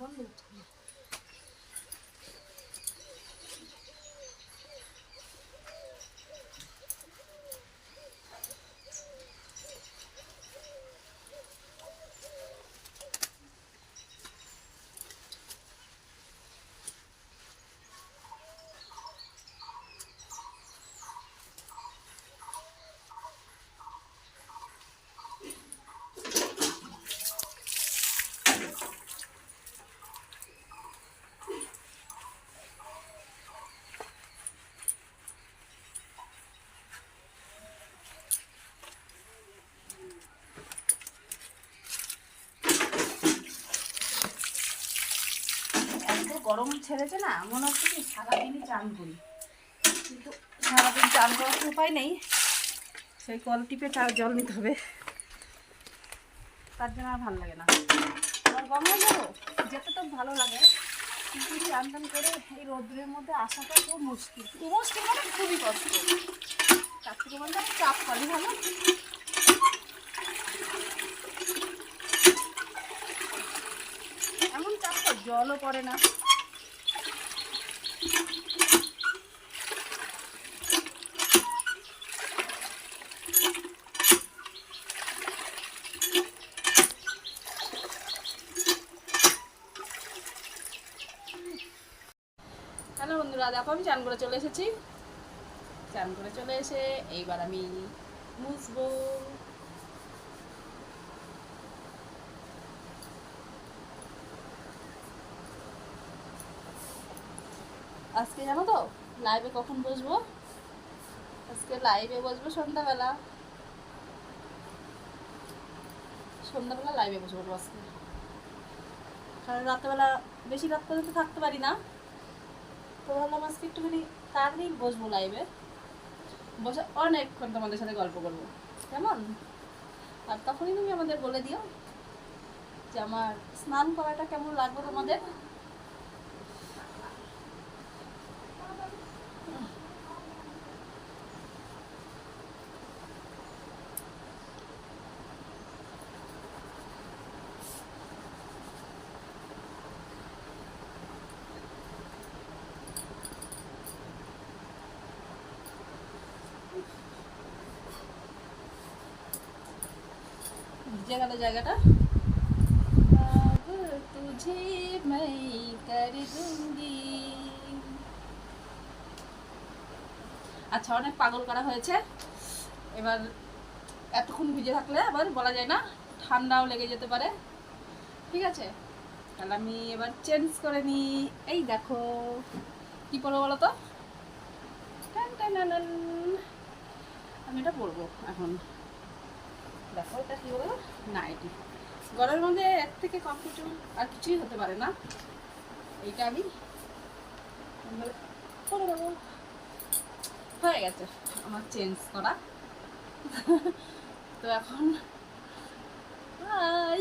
বন্ধ করতে গরম ছেড়েছে না, মনে হচ্ছে কি সারাদিনই চান করি। কিন্তু সারাদিন চান করার উপায় নেই। সেই কল টিপে চা জল নিতে হবে। তার জন্য আর ভালো লাগে না। আমার গঙ্গা যাব? যেতে তো ভালো লাগে। কিন্তু চান টান করে এই রোদ্রের মধ্যে আসাটা খুব মুশকিল। মুশকিল মানে খুবই কষ্ট। তার থেকে আমি চাপ করি, ভালো এমন চাপ তো জলও পড়ে না। হ্যালো বন্ধুরা, দেখো আমি চান করে চলে এসেছি। চান করে চলে এসে এইবার আমি মুছবো। আজকে জানো তো লাইভে কখন বসবো? আজকে লাইভে বসবো সন্ধ্যাবেলা। সন্ধ্যাবেলা লাইভে বসে আজকে। কারণ রাত্রেবেলা, বেশি রাত পর্যন্ত থাকতে পারি না। তো ভাবলাম আজকে একটুখানি তাড়াতাড়ি বসবো লাইভে বসে অনেকক্ষণ তোমাদের সাথে গল্প করব। কেমন? আর তখনই তুমি আমাদের বলে দিও যে আমার স্নান করাটা কেমন লাগবে তোমাদের? ভিজে জায়গাটা? আচ্ছা অনেক পাগল করা হয়েছে। এবার এতক্ষণ ভিজে থাকলে আবার বলা যায় না, ঠান্ডাও লেগে যেতে পারে। ঠিক আছে? তাহলে আমি এবার চেঞ্জ করে নিই। এই দেখো, কি পরবো বলো তো? আমি এটা পরবো এখন। দেখো কি বলো? না, এটি। মধ্যে এর থেকে কম কিছু আর কিছুই হতে পারে না। এইটা আমি করে দেবো। হয়ে গেছে আমার চেঞ্জ করা। তো এখন আর